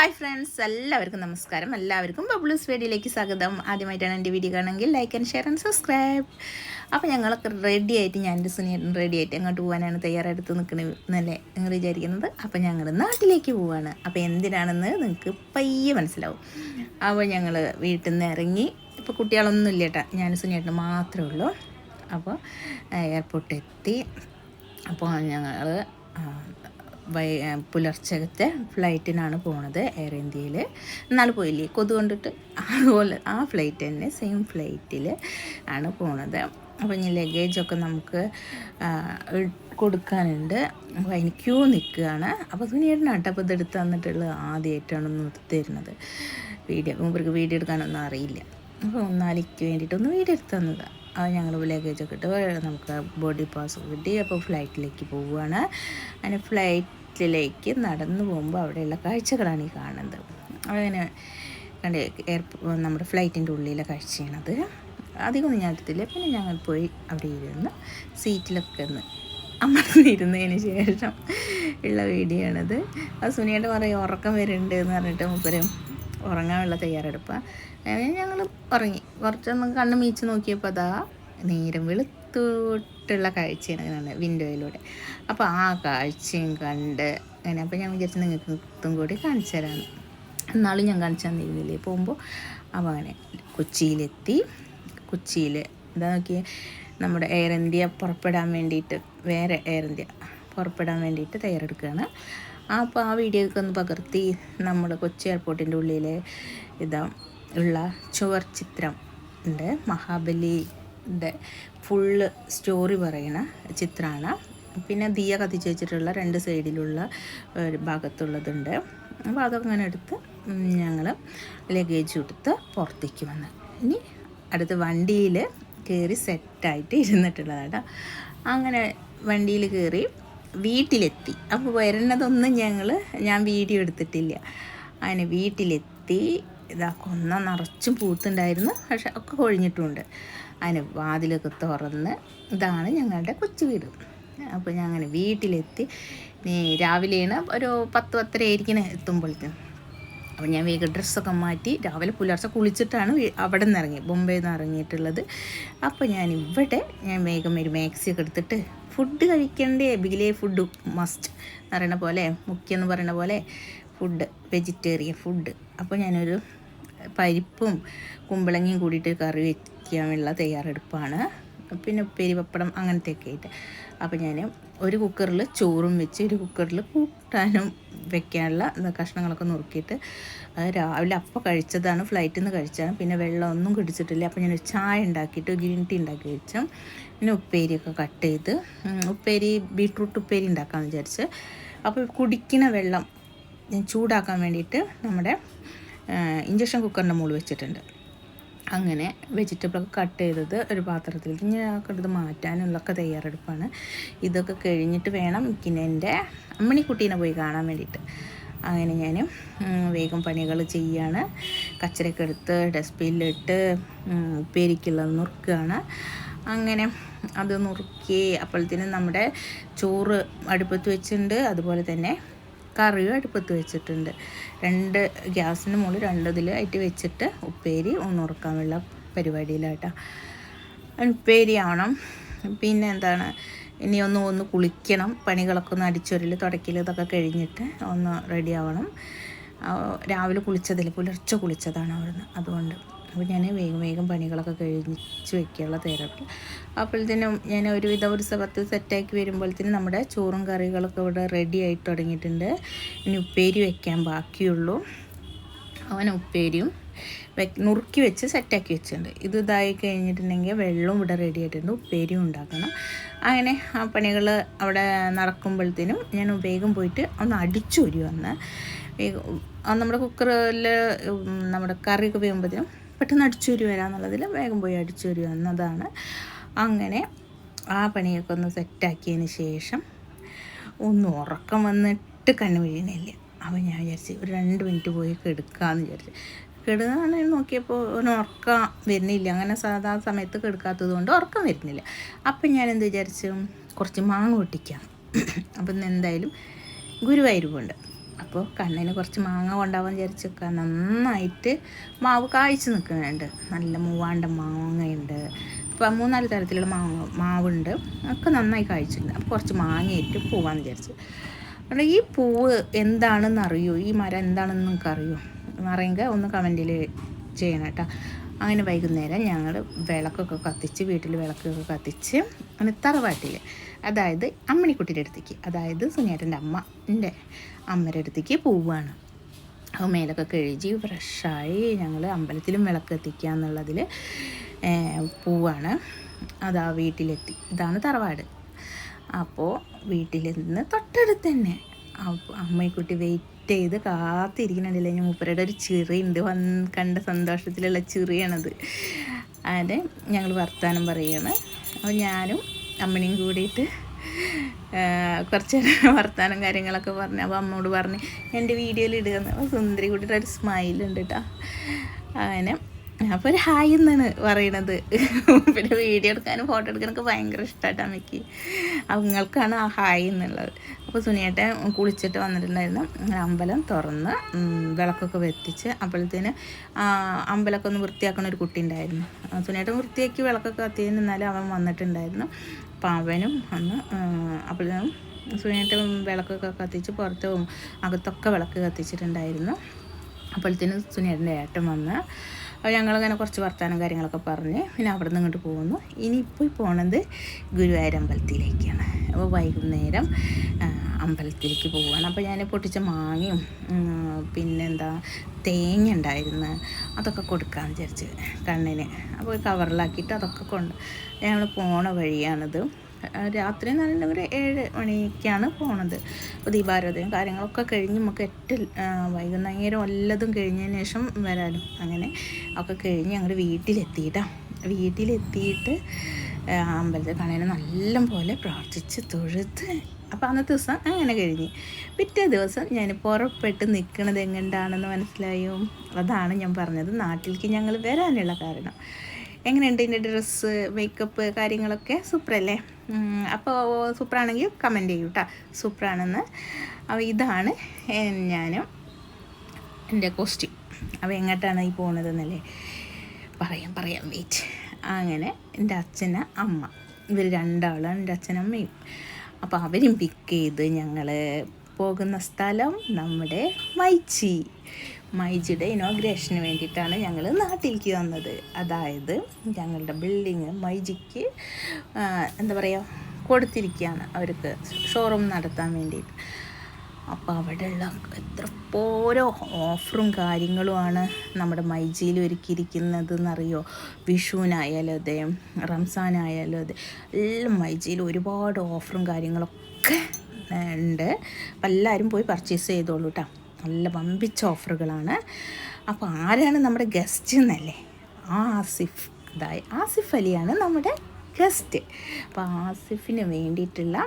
Hi friends എല്ലാവർക്കും നമസ്കാരം. എല്ലാവർക്കും ബബ്ലൂസ് വീഡിയോയിലേക്ക് സ്വാഗതം. ആദ്യമായിട്ടാണ് എന്റെ video കാണുമെങ്കിൽ like and share and subscribe അപ്പോൾ ഞങ്ങളൊക്കെ റെഡി ആയിട്ട് ഞാൻ എന്റെ സുനിയേട്ടൻ റെഡി ആയിട്ട് അങ്ങോട്ട് പോകാനാണ് തയ്യാറെടുത്ത് നിൽക്കുന്നത് എന്നല്ലേ നിങ്ങൾ വിചാരിക്കുന്നത്? അപ്പോൾ ഞങ്ങൾ നാട്ടിലേക്ക് പോവാണ്. അപ്പോൾ എന്തിനാണെന്ന് നിങ്ങൾക്ക് പയ്യെ മനസ്സിലാവും. അപ്പോൾ ഞങ്ങൾ വീട്ടിൽ നിന്ന് ഇറങ്ങി ഇപ്പോൾ കുട്ടികളൊന്നും ഇല്ല ഞാൻ സുനിയേട്ടൻ മാത്രമേ ഉള്ളൂ. അപ്പോൾ എയർപോർട്ടിൽ എത്തി. അപ്പോൾ ഞങ്ങൾ വൈ പുലർച്ചകത്തെ ഫ്ലൈറ്റിനാണ് പോണത് എയർ ഇന്ത്യയിൽ എന്നാൽ പോയില്ലേ കൊതു കൊണ്ടിട്ട് അതുപോലെ ആ ഫ്ലൈറ്റ് തന്നെ സെയിം ഫ്ലൈറ്റിൽ ആണ് പോണത്. അപ്പോൾ ഇനി ലഗേജൊക്കെ നമുക്ക് കൊടുക്കാനുണ്ട്. അപ്പോൾ അതിന് ക്യൂ നിൽക്കുകയാണ്. അപ്പോൾ സുനിയേട്ടനാട്ടോ അപ്പോൾ ഇതെടുത്ത് തന്നിട്ടുള്ളത് ആദ്യമായിട്ടാണ് ഒന്ന് തരുന്നത്. വീഡിയോ ഇവർക്ക് വീഡിയോ എടുക്കാനൊന്നും അറിയില്ല. അപ്പോൾ ഒന്നാലിക്ക് വേണ്ടിയിട്ടൊന്ന് വീഡിയോ എടുത്ത് തന്നത്. അത് ഞങ്ങൾ ലഗേജൊക്കെ ഇട്ട് നമുക്ക് ബോഡി പാസ് കിട്ടി. അപ്പോൾ ഫ്ലൈറ്റിലേക്ക് പോവുകയാണ്. അങ്ങനെ ഫ്ലൈറ്റിലേക്ക് നടന്നു പോകുമ്പോൾ അവിടെയുള്ള കാഴ്ചകളാണ് ഈ കാണുന്നത്. അങ്ങനെ കണ്ടേ എയർ നമ്മുടെ ഫ്ലൈറ്റിന്റെ ഉള്ളിലെ കാഴ്ചയാണത്. അധികമൊന്നും ഞാൻ എടുത്തില്ല പിന്നെ ഞങ്ങൾ പോയി അവിടെ ഇരുന്ന് സീറ്റിലൊക്കെ ഒന്ന് അമർന്നിരുന്നതിന് ശേഷം ഉള്ള വീഡിയോ ആണത്. അത് സുനിയുടെ പറയും ഉറക്കം വരുന്നുണ്ട് എന്ന് പറഞ്ഞിട്ട് മുപ്പരും ഉറങ്ങാനുള്ള തയ്യാറെടുപ്പാണ് ഞങ്ങൾ ഉറങ്ങി. കുറച്ചൊന്ന് കണ്ണ് മീച്ച് നോക്കിയപ്പോൾ അതാ നേരം വെളുത്തോട്ടുള്ള കാഴ്ചയാണ് വിൻഡോയിലൂടെ അപ്പോൾ ആ കാഴ്ചയും കണ്ട് അങ്ങനെ അപ്പോൾ ഞാൻ വിചാരിച്ചു നിങ്ങൾക്ക് ഇതും കൂടി കാണിച്ചു തരാമെന്ന് എന്നാലും ഞാൻ കാണിച്ചു തന്നിരുന്നില്ലേ പോകുമ്പോൾ അപ്പോൾ അങ്ങനെ കൊച്ചിയിലെത്തി. കൊച്ചിയിൽ എന്താ നോക്കിയേ നമ്മുടെ എയർ ഇന്ത്യ പുറപ്പെടാൻ വേണ്ടിയിട്ട് വേറെ എയർ ഇന്ത്യ പുറപ്പെടാൻ വേണ്ടിയിട്ട് തയ്യാറെടുക്കുകയാണ്. അപ്പോൾ ആ വീഡിയോ ഒക്കെ ഒന്ന് പകർത്തി നമ്മുടെ കൊച്ചി എയർപോർട്ടിന്റെ ഉള്ളിലെ ഇതാ ഉള്ള ചുവർ ചിത്രം ഉണ്ട്. മഹാബലിന്റെ ഫുള്ള് സ്റ്റോറി പറയണ ചിത്രമാണ് പിന്നെ ദിയ കത്തിച്ച് വെച്ചിട്ടുള്ള രണ്ട് സൈഡിലുള്ള ഭാഗത്തുള്ളതുണ്ട്. അപ്പോൾ അതങ്ങനെ എടുത്ത് ഞങ്ങൾ ലഗേജ് എടുത്ത് പുറത്തേക്ക് വന്ന്. ഇനി അടുത്ത് വണ്ടിയിൽ കയറി സെറ്റായിട്ട് ഇരുന്നിട്ടുള്ളതാണ് അങ്ങനെ വണ്ടിയിൽ കയറി വീട്ടിലെത്തി. അപ്പോൾ വരുന്നതൊന്നും ഞങ്ങൾ ഞാൻ വീഡിയോ എടുത്തിട്ടില്ല. അങ്ങനെ വീട്ടിലെത്തി. ഇതാ കൊന്ന നിറച്ചും പൂത്തുണ്ടായിരുന്നു. പക്ഷെ ഒക്കെ കൊഴിഞ്ഞിട്ടുമുണ്ട് അതിന് വാതിലൊക്കെ തുറന്ന് ഇതാണ് ഞങ്ങളുടെ കൊച്ചു വീട്. അപ്പോൾ ഞാൻ അങ്ങനെ വീട്ടിലെത്തി രാവിലെയാണ് ഒരു പത്ത് പത്തര ആയിരിക്കണേ എത്തുമ്പോഴത്തേക്കും അപ്പോൾ ഞാൻ വേഗം ഡ്രസ്സൊക്കെ മാറ്റി രാവിലെ പുലർച്ചെ കുളിച്ചിട്ടാണ് അവിടെ നിന്ന് ഇറങ്ങി. ബോംബെയിൽ നിന്ന് ഇറങ്ങിയിട്ടുള്ളത്. അപ്പോൾ ഞാൻ ഇവിടെ ഞാൻ വേഗം ഒരു മാക്സിയൊക്കെ എടുത്തിട്ട് ഫുഡ് കഴിക്കേണ്ടേ? ബിഗിലെ ഫുഡ് മസ്റ്റ് എന്ന് പറയുന്ന പോലെ മുഖ്യം എന്ന് പറയുന്ന പോലെ ഫുഡ് വെജിറ്റേറിയൻ ഫുഡ്. അപ്പോൾ ഞാനൊരു പരിപ്പും കുമ്പളങ്ങയും കൂടിയിട്ട് കറി വയ്ക്കാനുള്ള തയ്യാറെടുപ്പാണ്. പിന്നെ ഉപ്പേരി പപ്പടം അങ്ങനത്തെയൊക്കെ ആയിട്ട്. അപ്പോൾ ഞാൻ ഒരു കുക്കറിൽ ചോറും വെച്ച് ഒരു കുക്കറിൽ കൂട്ടാനും വെക്കാനുള്ള കഷ്ണങ്ങളൊക്കെ നുറുക്കിയിട്ട് അത് രാവിലെ അപ്പം കഴിച്ചതാണ് ഫ്ലൈറ്റിൽ നിന്ന് കഴിച്ചതാണ്. പിന്നെ വെള്ളമൊന്നും കുടിച്ചിട്ടില്ല. അപ്പോൾ ഞാൻ ചായ ഉണ്ടാക്കിയിട്ട് ഗ്രീൻ ടീ ഉണ്ടാക്കി വെച്ചു. പിന്നെ ഉപ്പേരിയൊക്കെ കട്ട് ചെയ്ത് ഉപ്പേരി ബീട്രൂട്ട് ഉപ്പേരി ഉണ്ടാക്കാമെന്ന് വിചാരിച്ച്. അപ്പോൾ കുടിക്കുന്ന വെള്ളം ചൂടാക്കാൻ വേണ്ടിയിട്ട് നമ്മുടെ ഇഞ്ചക്ഷൻ കുക്കറിന്റെ മുകളിൽ വെച്ചിട്ടുണ്ട്. അങ്ങനെ വെജിറ്റബിളൊക്കെ കട്ട് ചെയ്തത് ഒരു പാത്രത്തിലേക്ക്. ഞാൻ ഇത് മാറ്റാനുള്ളൊക്കെ തയ്യാറെടുപ്പാണ്. ഇതൊക്കെ കഴിഞ്ഞിട്ട് വേണം പിന്നെ എന്റെ അമ്മണിക്കുട്ടീനെ പോയി കാണാൻ വേണ്ടിയിട്ട്. അങ്ങനെ ഞാൻ വേഗം പണികൾ ചെയ്യാണ്. കച്ചരയൊക്കെ എടുത്ത് ഡസ്റ്റ്ബിന്നിലിട്ട് ഉപ്പേരിക്കുള്ളത് നുറുക്കുകയാണ് അങ്ങനെ അത് നുറുക്കി അപ്പോഴത്തേനും നമ്മുടെ ചോറ് അടുപ്പത്ത് വെച്ചിട്ടുണ്ട്. അതുപോലെ തന്നെ കറിയും അടുപ്പത്ത് വെച്ചിട്ടുണ്ട്. രണ്ട് ഗ്യാസിന് മുകളിൽ രണ്ടതിൽ ആയിട്ട് വെച്ചിട്ട് ഉപ്പേരി ഒന്ന് വെള്ള പരിപാടിയിലാട്ടോ. ഉപ്പേരി ആവണം. പിന്നെ എന്താണ്? ഇനി ഒന്ന് ഒന്ന് കുളിക്കണം. പണികളൊക്കെ ഒന്ന് അടിച്ചൊരൽ തുടക്കൽ ഇതൊക്കെ കഴിഞ്ഞിട്ട് ഒന്ന് റെഡി ആവണം. രാവിലെ കുളിച്ചതിൽ പുലർച്ചെ കുളിച്ചതാണ് അവിടുന്ന്. അതുകൊണ്ട് അപ്പോൾ ഞാൻ വേഗം വേഗം പണികളൊക്കെ കഴിച്ച് വെക്കാനുള്ള തയ്യാറെടുപ്പ് അപ്പോഴത്തേനും ഞാൻ ഒരുവിധം ഒരു സ്ഥലത്ത് സെറ്റാക്കി വരുമ്പോഴത്തേനും നമ്മുടെ ചോറും കറികളൊക്കെ ഇവിടെ റെഡി ആയിട്ട് തുടങ്ങിയിട്ടുണ്ട്. ഇനി ഉപ്പേരി വെക്കാൻ ബാക്കിയുള്ളൂ. അവൻ ഉപ്പേരിയും നുറുക്കി വെച്ച് സെറ്റാക്കി വെച്ചിട്ടുണ്ട്. ഇത് ഇതായി കഴിഞ്ഞിട്ടുണ്ടെങ്കിൽ വെള്ളവും ഇവിടെ റെഡി ആയിട്ടുണ്ട്. ഉപ്പേരിയും ഉണ്ടാക്കണം. അങ്ങനെ ആ പണികൾ അവിടെ നടക്കുമ്പോഴത്തേനും ഞാൻ വേഗം പോയിട്ട് ഒന്ന് അടിച്ചൊരി വന്ന്. നമ്മുടെ കുക്കറിൽ നമ്മുടെ കറിയൊക്കെ വേകുമ്പോഴത്തേനും പെട്ടെന്ന് അടിച്ചൊരി വരാമെന്നുള്ളതിൽ വേഗം പോയി അടിച്ചൊരി വന്നതാണ്. അങ്ങനെ ആ പണിയൊക്കെ ഒന്ന് സെറ്റാക്കിയതിന് ശേഷം ഒന്ന് ഉറക്കം വന്നിട്ട് കണ്ണു വീഴണില്ല അപ്പോൾ ഞാൻ വിചാരിച്ചു ഒരു രണ്ട് മിനിറ്റ് പോയി കെടുക്കാമെന്ന് വിചാരിച്ചു. കെടുകാന്ന് നോക്കിയപ്പോൾ ഒന്ന് ഉറക്കം വരുന്നില്ല. അങ്ങനെ സാധാ സമയത്ത് കെടുക്കാത്തത് കൊണ്ട് ഉറക്കം വരുന്നില്ല. അപ്പം ഞാൻ എന്ത് വിചാരിച്ചു? കുറച്ച് മാങ്ങ പൊട്ടിക്കാം. അപ്പം എന്തായാലും ഗുരുവായൂർ അപ്പോൾ കണ്ണിന് കുറച്ച് മാങ്ങ കൊണ്ടാവാൻ വിചാരിച്ചൊക്കെ നന്നായിട്ട് മാവ് കായ്ച്ച് നിൽക്കുന്നുണ്ട് നല്ല മൂവാണ്ട മാങ്ങയുണ്ട്. ഇപ്പം മൂന്നാൽ തരത്തിലുള്ള മാങ്ങ മാവുണ്ട്. ഒക്കെ നന്നായി കായ്ച്ചിട്ടുണ്ട്. അപ്പോൾ കുറച്ച് മാങ്ങയിട്ട് പോവാന്ന് വിചാരിച്ചു. അവിടെ ഈ പൂവ് എന്താണെന്ന് അറിയോ ഈ മരം എന്താണെന്ന് നിങ്ങൾക്ക് അറിയോ അറിയുമെങ്കിൽ ഒന്ന് കമന്റിൽ ചെയ്യണം കേട്ടോ. അങ്ങനെ വൈകുന്നേരം ഞങ്ങൾ വിളക്കൊക്കെ കത്തിച്ച് വീട്ടിൽ വിളക്കൊക്കെ കത്തിച്ച് അങ്ങനെ തറവാട്ടിൽ. അതായത് അമ്മണിക്കുട്ടിയുടെ അടുത്തേക്ക്. അതായത് സുനിയേട്ടന്റെ അമ്മ. എന്റെ അമ്മയുടെ അടുത്തേക്ക് പോവുകയാണ്. അപ്പോൾ മേലൊക്കെ കഴുകി ഫ്രഷായി ഞങ്ങൾ അമ്പലത്തിലും വിളക്ക് എത്തിക്കുക എന്നുള്ളതിൽ പോവാണ് അതാ വീട്ടിലെത്തി. ഇതാണ് തറവാട്. അപ്പോൾ വീട്ടിൽ നിന്ന് തൊട്ടടുത്ത് തന്നെ. അപ്പോൾ അമ്മയെക്കുട്ടി വെയിറ്റ് ചെയ്ത് കാത്തിരിക്കണുണ്ടല്ലേ ഞാൻ മൂപ്പരുടെ ഒരു ചിറിയുണ്ട് വന്ന് കണ്ട സന്തോഷത്തിലുള്ള ചിറിയാണത്. അതെ ഞങ്ങൾ വർത്തമാനം പറയുകയാണ് അപ്പോൾ ഞാനും അമ്മനെയും കൂടിയിട്ട് കുറച്ച് വർത്തമാനം കാര്യങ്ങളൊക്കെ പറഞ്ഞു. അപ്പോൾ അമ്മോട് പറഞ്ഞ് എന്റെ വീഡിയോയിൽ അപ്പോൾ സുന്ദരി കൂട്ടിയിട്ട് ഒരു സ്മൈലുണ്ട് കേട്ടോ അങ്ങനെ. അപ്പോൾ ഒരു ഹായ് എന്നാണ് പറയണത്. പിന്നെ വീഡിയോ എടുക്കാനും ഫോട്ടോ എടുക്കാനൊക്കെ ഭയങ്കര ഇഷ്ടമായിട്ട് അമ്മയ്ക്ക് അവങ്ങൾക്കാണ് ആ ഹായ് എന്നുള്ളത്. അപ്പോൾ സുനിയേട്ടൻ കുളിച്ചിട്ട് വന്നിട്ടുണ്ടായിരുന്നു. അമ്പലം തുറന്ന് വിളക്കൊക്കെ വെത്തിച്ച് അപ്പോഴത്തേന് അമ്പലമൊക്കെ ഒന്ന് വൃത്തിയാക്കണ ഒരു കുട്ടി ഉണ്ടായിരുന്നു. സുനിയേട്ടൻ വൃത്തിയാക്കി വിളക്കൊക്കെ കത്തിയതിന് എന്നാലും അവൻ വന്നിട്ടുണ്ടായിരുന്നു. അപ്പം അവനും അന്ന് അപ്പോഴും സുനിയേട്ടൻ വിളക്കൊക്കെ കത്തിച്ച് പുറത്ത് അകത്തൊക്കെ വിളക്ക് കത്തിച്ചിട്ടുണ്ടായിരുന്നു. അപ്പോഴത്തേനും സുനിയേട്ടന്റെ ഏട്ടൻ വന്ന് അപ്പോൾ ഞങ്ങളിങ്ങനെ കുറച്ച് വർത്തമാനം കാര്യങ്ങളൊക്കെ പറഞ്ഞ് പിന്നെ അവിടെ നിന്ന് ഇങ്ങോട്ട് പോകുന്നു. ഇനിയിപ്പോൾ പോണത് ഗുരുവായൂർ അമ്പലത്തിലേക്കാണ്. അപ്പോൾ വൈകുന്നേരം അമ്പലത്തിലേക്ക് പോവുകയാണ് അപ്പോൾ ഞാൻ പൊട്ടിച്ച മാങ്ങയും പിന്നെന്താ തേങ്ങ ഉണ്ടായിരുന്നു. അതൊക്കെ കൊടുക്കാമെന്ന് വിചാരിച്ച് കണ്ണിന്. അപ്പോൾ കവറിലാക്കിയിട്ട് അതൊക്കെ കൊണ്ട് ഞങ്ങൾ പോണ വഴിയാണിത്. രാത്രി നല്ല ഒരു ഏഴ് മണിക്കാണ് പോണത്. അപ്പോൾ ദീപാരാധനയും കാര്യങ്ങളൊക്കെ കഴിഞ്ഞ് നമുക്ക് എട്ട് വൈകുന്നേരം എല്ലതും കഴിഞ്ഞതിന് ശേഷം വരാനും അങ്ങനെ ഒക്കെ കഴിഞ്ഞ് ഞങ്ങൾ വീട്ടിലെത്തിയിട്ടാണ് വീട്ടിലെത്തിയിട്ട് അമ്പലത്തിൽ കാണാൻ നല്ല പോലെ പ്രാർത്ഥിച്ച് തൊഴുത്ത്. അപ്പോൾ അന്നത്തെ ദിവസം അങ്ങനെ കഴിഞ്ഞ്. പിറ്റേ ദിവസം ഞാൻ പുറപ്പെട്ട് നിൽക്കുന്നത് എങ്ങനെയാണെന്ന് മനസ്സിലായോ? അതാണ് ഞാൻ പറഞ്ഞത്. നാട്ടിലേക്ക് ഞങ്ങൾ വരാനുള്ള കാരണം. എങ്ങനെയുണ്ട് ഇതിന്റെ ഡ്രസ്സ് മേക്കപ്പ് കാര്യങ്ങളൊക്കെ? സൂപ്പറല്ലേ? അപ്പോൾ സൂപ്പറാണെങ്കിൽ കമന്റ് ചെയ്യൂ കേട്ടോ സൂപ്പറാണെന്ന്. അപ്പോൾ ഇതാണ് ഞാനും എന്റെ കോസ്റ്റ്യൂം അപ്പോൾ എങ്ങോട്ടാണ് ഈ പോണതെന്നല്ലേ? പറയാം പറയാം. വെയിറ്റ് അങ്ങനെ എന്റെ അച്ഛന അമ്മ. ഇവർ രണ്ടാളാണ് എന്റെ അച്ഛനമ്മയും അപ്പോൾ അവരും പിക്ക് ചെയ്ത് ഞങ്ങൾ പോകുന്ന സ്ഥലം നമ്മുടെ മൈച്ചി. മൈജിയുടെ ഇനോഗ്രേഷന് വേണ്ടിയിട്ടാണ് ഞങ്ങൾ നാട്ടിലേക്ക് വന്നത്. അതായത് ഞങ്ങളുടെ ബിൽഡിങ് മൈജിക്ക് എന്താ പറയുക കൊടുത്തിരിക്കുകയാണ് അവർക്ക് ഷോറൂം നടത്താൻ വേണ്ടിയിട്ട്. അപ്പോൾ അവിടെയുള്ള എത്ര ഓരോ ഓഫറും കാര്യങ്ങളുമാണ് നമ്മുടെ മൈജിയിൽ ഒരുക്കിയിരിക്കുന്നത് എന്നറിയോ വിഷുവിനായാലും അതെ റംസാനായാലും അതെ എല്ലാം മൈജിയിൽ ഒരുപാട് ഓഫറും കാര്യങ്ങളൊക്കെ ഉണ്ട്. അപ്പം എല്ലാവരും പോയി പർച്ചേസ് ചെയ്തോളൂ കേട്ടോ നല്ല വമ്പിച്ച ഓഫറുകളാണ്. അപ്പോൾ ആരാണ് നമ്മുടെ ഗസ്റ്റ് എന്നല്ലേ? ആസിഫ് അതായത് ആസിഫ് അലിയാണ് നമ്മുടെ ഗസ്റ്റ്. അപ്പോൾ ആസിഫിന് വേണ്ടിയിട്ടുള്ള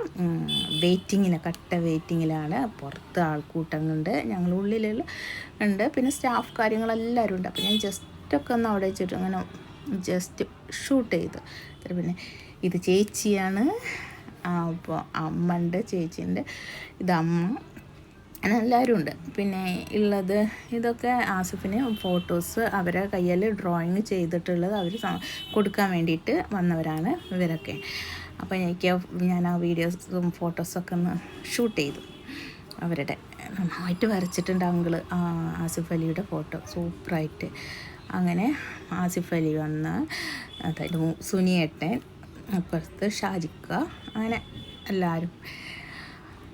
വെയിറ്റിങ്ങിന് കട്ട വെയിറ്റിങ്ങിലാണ് പുറത്ത് ആൾക്കൂട്ടങ്ങളുണ്ട്. ഞങ്ങൾ ഉള്ളിലുള്ള ഉണ്ട്. പിന്നെ സ്റ്റാഫ് കാര്യങ്ങളെല്ലാവരും ഉണ്ട്. അപ്പോൾ ഞാൻ ജസ്റ്റൊക്കെ ഒന്ന് അവിടെ വെച്ചിട്ട് അങ്ങനെ ജസ്റ്റ് ഷൂട്ട് ചെയ്തു. പിന്നെ ഇത് ചേച്ചിയാണ്. അപ്പോൾ അമ്മ ഉണ്ട് ചേച്ചിന്റെ ഇത് അമ്മ. അങ്ങനെ എല്ലാവരും ഉണ്ട്. പിന്നെ ഉള്ളത് ഇതൊക്കെ ആസിഫിന് ഫോട്ടോസ് അവരെ കയ്യിൽ ഡ്രോയിങ് ചെയ്തിട്ടുള്ളത് അവർ കൊടുക്കാൻ വേണ്ടിയിട്ട് വന്നവരാണ് ഇവരൊക്കെ. അപ്പോൾ എനിക്ക് ഞാൻ ആ വീഡിയോസും ഫോട്ടോസൊക്കെ ഒന്ന് ഷൂട്ട് ചെയ്തു. അവരുടെ നന്നായിട്ട് വരച്ചിട്ടുണ്ട് അങ്കിൾ. ആസിഫ് അലിയുടെ ഫോട്ടോ. സൂപ്പറായിട്ട്. അങ്ങനെ ആസിഫ് അലി വന്ന് അതായത് സുനിയേട്ടൻ അപ്പുറത്ത് ഷാജിക്ക അങ്ങനെ എല്ലാവരും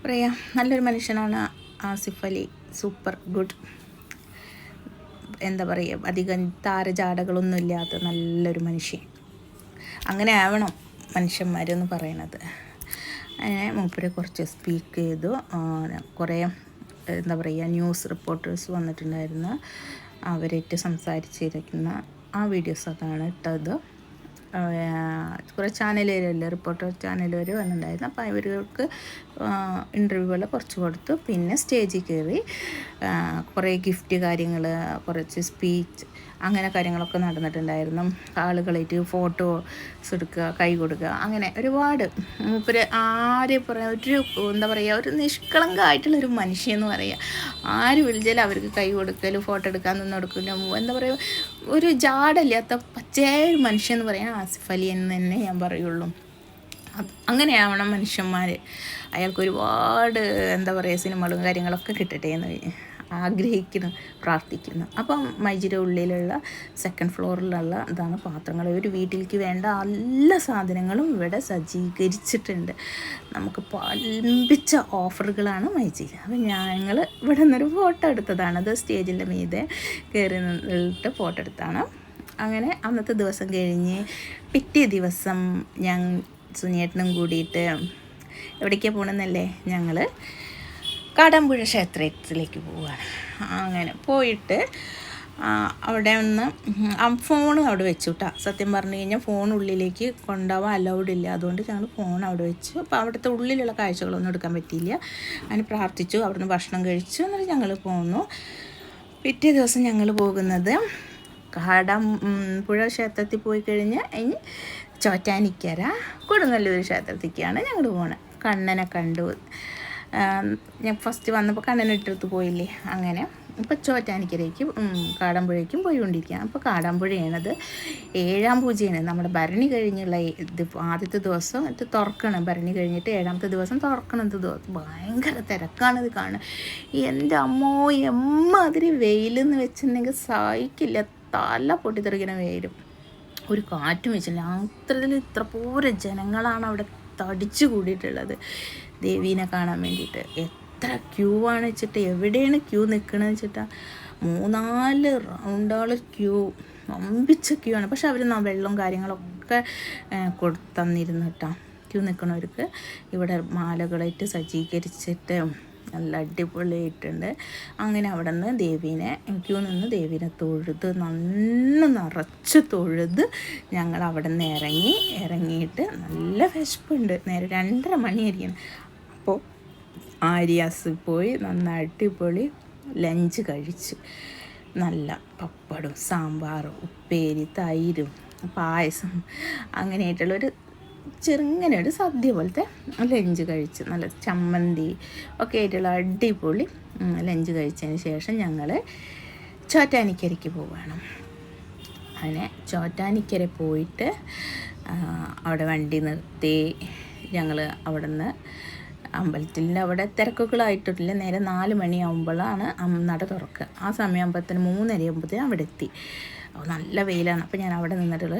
പറയാം നല്ലൊരു മനുഷ്യനാണ്. Asif Ali super good. എന്താ പറയുക അധികം താരജാടകളൊന്നും ഇല്ലാത്ത നല്ലൊരു മനുഷ്യൻ അങ്ങനെ ആവണം മനുഷ്യന്മാരെന്ന് പറയണത്. അങ്ങനെ മൂപ്പരെ കുറച്ച് സ്പീക്ക് ചെയ്തു. കുറേ എന്താ പറയുക ന്യൂസ് റിപ്പോർട്ടേഴ്സ് വന്നിട്ടുണ്ടായിരുന്നു. അവരായിട്ട് സംസാരിച്ചിരിക്കുന്ന ആ വീഡിയോസ് അതാണ് ഇട്ടത്. കുറേ ചാനലുകളിൽ റിപ്പോർട്ടർ വരെ വന്നിട്ടുണ്ടായിരുന്നു. അപ്പോൾ ഇവർക്ക് ഇന്റർവ്യൂകൾ കുറച്ച് കൊടുത്തു. പിന്നെ സ്റ്റേജിൽ കയറി കുറേ ഗിഫ്റ്റ് കാര്യങ്ങൾ കുറച്ച് സ്പീച്ച് അങ്ങനെ കാര്യങ്ങളൊക്കെ നടന്നിട്ടുണ്ടായിരുന്നു. ആളുകളായിട്ട് ഫോട്ടോസ് എടുക്കുക കൈ കൊടുക്കുക അങ്ങനെ ഒരുപാട്. മൂപ്പര് ആര് പറയാം ഒരു എന്താ പറയുക ഒരു നിഷ്കളങ്കമായിട്ടുള്ളൊരു മനുഷ്യൻ പറയുക ആര് വിളിച്ചാലും അവർക്ക് കൈ കൊടുക്കലും ഫോട്ടോ എടുക്കാൻ നിന്ന് കൊടുക്കലും എന്താ പറയുക ഒരു ജാടല്ലാത്ത പച്ചയായ മനുഷ്യൻ എന്ന് പറയാൻ ആസിഫ് അലി എന്ന് തന്നെ ഞാൻ പറയുള്ളൂ. അങ്ങനെയാവണം മനുഷ്യന്മാർ അയാൾക്ക് ഒരുപാട് എന്താ പറയുക സിനിമകളും കാര്യങ്ങളൊക്കെ കിട്ടട്ടെ എന്ന് ആഗ്രഹിക്കുന്നു പ്രാർത്ഥിക്കുന്നു. അപ്പം മൈജിയുടെ ഉള്ളിലുള്ള സെക്കൻഡ് ഫ്ലോറിലുള്ള ഇതാണ് പാത്രങ്ങൾ. ഒരു വീട്ടിലേക്ക് വേണ്ട എല്ലാ സാധനങ്ങളും ഇവിടെ സജ്ജീകരിച്ചിട്ടുണ്ട്. നമുക്ക് പമ്പിച്ച ഓഫറുകളാണ് മൈജിയിൽ അപ്പം ഞങ്ങൾ ഇവിടെ നിന്നൊരു ഫോട്ടോ എടുത്തതാണ്. അത് സ്റ്റേജിന്റെ മീതെ കയറി നിന്നിട്ട് ഫോട്ടോ എടുത്താണ്. അങ്ങനെ അന്നത്തെ ദിവസം കഴിഞ്ഞ് പിറ്റേ ദിവസം ഞാൻ സുനിയേട്ടനും കൂടിയിട്ട് എവിടേക്കാണ് പോകണമെന്നല്ലേ ഞങ്ങൾ കാടാമ്പുഴ ക്ഷേത്രത്തിലേക്ക് പോവുകയാണ് അങ്ങനെ പോയിട്ട് അവിടെ ഒന്ന് ഫോൺ അവിടെ വെച്ചു സത്യം പറഞ്ഞു കഴിഞ്ഞാൽ ഫോൺ ഉള്ളിലേക്ക് കൊണ്ടുപോകാൻ അലൗഡ് ഇല്ല. അതുകൊണ്ട് ഞങ്ങൾ ഫോൺ അവിടെ വെച്ചു. അപ്പോൾ അവിടുത്തെ ഉള്ളിലുള്ള കാഴ്ചകളൊന്നും എടുക്കാൻ പറ്റിയില്ല. അതിന് പ്രാർത്ഥിച്ചു അവിടുന്ന് ഭക്ഷണം കഴിച്ചു എന്നിട്ട് ഞങ്ങൾ പോന്നു. പിറ്റേ ദിവസം ഞങ്ങൾ പോകുന്നത് കാടം പുഴ ക്ഷേത്രത്തിൽ പോയി കഴിഞ്ഞ് ഇനി ചോറ്റാനിക്കര കൊടുങ്ങല്ലൂർ ക്ഷേത്രത്തിലേക്കാണ് ഞങ്ങൾ പോകുന്നത് കണ്ണനെ കണ്ടു. ഞാൻ ഫസ്റ്റ് വന്നപ്പോൾ കണ്ണനിട്ടടുത്ത് പോയില്ലേ അങ്ങനെ. ഇപ്പോൾ ചോറ്റാനിക്കരയ്ക്ക് കാടാമ്പുഴയ്ക്കും പോയിക്കൊണ്ടിരിക്കുകയാണ്. അപ്പോൾ കാടമ്പുഴയാണത് ഏഴാം പൂജയാണ്. നമ്മുടെ ഭരണി കഴിഞ്ഞുള്ള ഇത് ആദ്യത്തെ ദിവസം ഇത് തുറക്കണം. ഭരണി കഴിഞ്ഞിട്ട് ഏഴാമത്തെ ദിവസം തുറക്കണത് ദിവസം ഭയങ്കര തിരക്കാണിത് കാണുക എന്റെ അമ്മോ എമ്മാതിരി വെയിലെന്ന് വെച്ചിട്ടുണ്ടെങ്കിൽ സഹിക്കില്ല. തല പൊട്ടിത്തെറിക്കണ വെയിലും. ഒരു കാറ്റും വെച്ചില്ല അത്രത്തിൽ ഇത്ര പോരെ ജനങ്ങളാണ് അവിടെ തടിച്ചു കൂടിയിട്ടുള്ളത്. ദേവീനെ കാണാൻ വേണ്ടിയിട്ട്. എത്ര ക്യൂ ആണ് വെച്ചിട്ട്? എവിടെയാണ് ക്യൂ നിൽക്കണമെന്ന് വെച്ചിട്ടാ മൂന്നാൽ റൗണ്ടുകൾ ക്യൂ വമ്പിച്ച ക്യൂ ആണ്. പക്ഷെ അവർ വെള്ളവും കാര്യങ്ങളൊക്കെ കൊടുത്തന്നിരുന്നു കേട്ടോ. ക്യൂ നിൽക്കണവർക്ക് ഇവിടെ മാലകളായിട്ട് സജ്ജീകരിച്ചിട്ട് നല്ല അടിപൊളിയായിട്ടുണ്ട്. അങ്ങനെ അവിടെ നിന്ന് ദേവീനെ ക്യൂ നിന്ന് ദേവീനെ തൊഴുത് നന്ന നിറച്ച് തൊഴുത് ഞങ്ങൾ അവിടെ നിന്ന് ഇറങ്ങി ഇറങ്ങിയിട്ട് നല്ല വിശപ്പുണ്ട്. നേരെ രണ്ടര മണിയായിരിക്കണം. അപ്പോൾ ആര്യാസ് പോയി നന്നായിട്ട് അടിപൊളി ലഞ്ച് കഴിച്ചു. നല്ല പപ്പടും സാമ്പാറും ഉപ്പേരി തൈരും പായസം അങ്ങനെയായിട്ടുള്ളൊരു ചെറുങ്ങനെ ഒരു സദ്യ പോലത്തെ ലഞ്ച് കഴിച്ച്. നല്ല ചമ്മന്തി ഒക്കെ ആയിട്ടുള്ള അടിപൊളി ലഞ്ച് കഴിച്ചതിന് ശേഷം ഞങ്ങൾ ചോറ്റാനിക്കരയ്ക്ക് പോവുകയാണ് അങ്ങനെ ചോറ്റാനിക്കര പോയിട്ട് അവിടെ വണ്ടി നിർത്തി ഞങ്ങൾ അവിടെ നിന്ന് അമ്പലത്തിന്റെ അവിടെ തിരക്കുകളായിട്ടില്ല. നേരെ നാല് മണിയാകുമ്പോഴാണ് നട തുറക്കുക. ആ സമയമാകുമ്പോഴത്തേന് മൂന്നരയാകുമ്പോഴത്തേനും അവിടെ എത്തി. അപ്പോൾ നല്ല വെയിലാണ്. അപ്പോൾ ഞാൻ അവിടെ നിന്നിട്ടുള്ള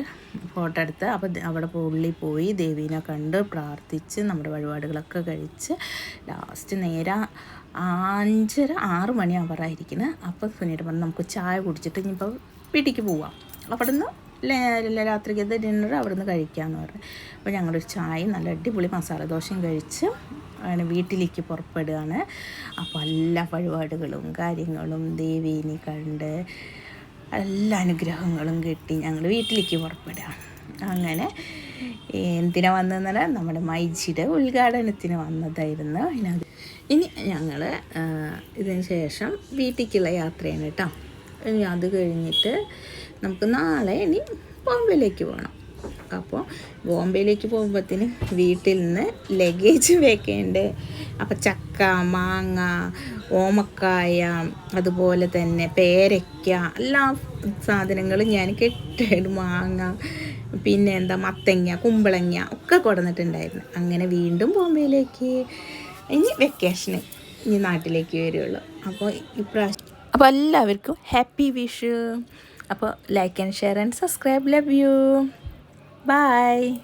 ഫോട്ടോ എടുത്ത് അപ്പോൾ അവിടെ പുള്ളി പോയി ദേവീനെ കണ്ട് പ്രാർത്ഥിച്ച് നമ്മുടെ വഴിപാടുകളൊക്കെ കഴിച്ച് ലാസ്റ്റ് നേരെ അഞ്ചര ആറ് മണിയാവാറായിരിക്കുന്നത് അപ്പോൾ സുനീട് പറഞ്ഞു നമുക്ക് ചായ കുടിച്ചിട്ട് ഇനിയിപ്പോൾ വീട്ടിലേക്ക് പോവാം. അവിടെ നിന്ന് രാത്രിക്കത്തെ ഡിന്നർ അവിടെ നിന്ന് കഴിക്കാമെന്ന് പറഞ്ഞു. അപ്പോൾ ഞങ്ങളൊരു ചായ നല്ല അടിപൊളി മസാല ദോശയും കഴിച്ച് അങ്ങനെ വീട്ടിലേക്ക് പുറപ്പെടുകയാണ്. അപ്പോൾ എല്ലാ വഴിപാടുകളും കാര്യങ്ങളും ദേവീനി കണ്ട് എല്ലാ അനുഗ്രഹങ്ങളും കിട്ടി. ഞങ്ങൾ വീട്ടിലേക്ക് പുറപ്പെടുക അങ്ങനെ എന്തിനാ വന്നതെന്നാൽ നമ്മുടെ മൈജിയുടെ ഉദ്ഘാടനത്തിന് വന്നതായിരുന്നു. അതിനകത്ത് ഇനി ഞങ്ങൾ ഇതിന് ശേഷം വീട്ടിലേക്കുള്ള യാത്രയാണ് കേട്ടോ. ഇനി അത് കഴിഞ്ഞിട്ട് നമുക്ക് നാളെ ഇനി ബോംബെയിലേക്ക് പോകണം അപ്പോൾ ബോംബെയിലേക്ക് പോകുമ്പോഴത്തേന് വീട്ടിൽ നിന്ന് ലഗേജ് വെക്കേണ്ടേ. അപ്പോൾ ചക്ക മാങ്ങ ഓമക്കായ അതുപോലെ തന്നെ പേരയ്ക്ക എല്ലാ സാധനങ്ങളും ഞാൻ കെട്ടിയിട്ട് മാങ്ങ പിന്നെ എന്താ മത്തങ്ങ കുമ്പളങ്ങ ഒക്കെ കൊടുന്നിട്ടുണ്ടായിരുന്നു. അങ്ങനെ വീണ്ടും ബോംബെയിലേക്ക് ഇനി വെക്കേഷന് ഇനി നാട്ടിലേക്ക് വരുള്ളൂ. അപ്പോൾ ഇപ്രാവശ്യം അപ്പോൾ എല്ലാവർക്കും ഹാപ്പി വിഷു അപ്പോൾ like and share and subscribe love you Bye.